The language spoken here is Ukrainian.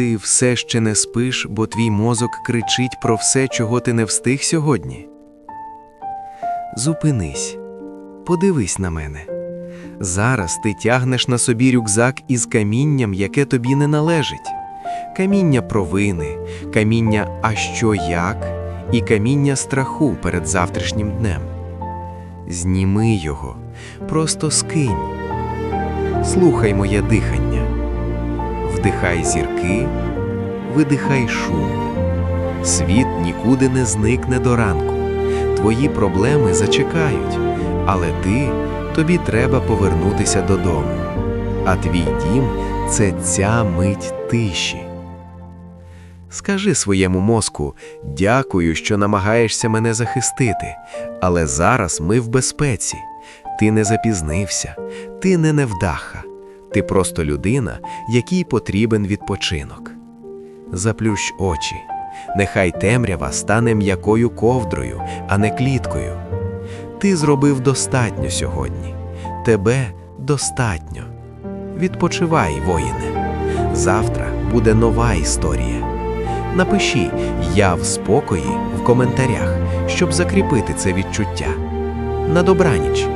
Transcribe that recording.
ти все ще не спиш, бо твій мозок кричить про все, чого ти не встиг сьогодні? Зупинись, подивись на мене. Зараз ти тягнеш на собі рюкзак із камінням, яке тобі не належить. Каміння провини, каміння а що як, і каміння страху перед завтрашнім днем. Зніми його, просто скинь. Слухай моє дихання. Вдихай зірки, видихай шум. Світ нікуди не зникне до ранку. Твої проблеми зачекають, але ти тобі треба повернутися додому. А твій дім це ця мить тиші. Скажи своєму мозку дякую, що намагаєшся мене захистити, але зараз ми в безпеці. Ти не запізнився, ти не невдаха, ти просто людина, якій потрібен відпочинок. Заплющ очі, нехай темрява стане м'якою ковдрою, а не кліткою. Ти зробив достатньо сьогодні, тебе достатньо. Відпочивай, воїне. Завтра буде нова історія. Напиши Я в спокої в коментарях, щоб закріпити це відчуття. На добраніч!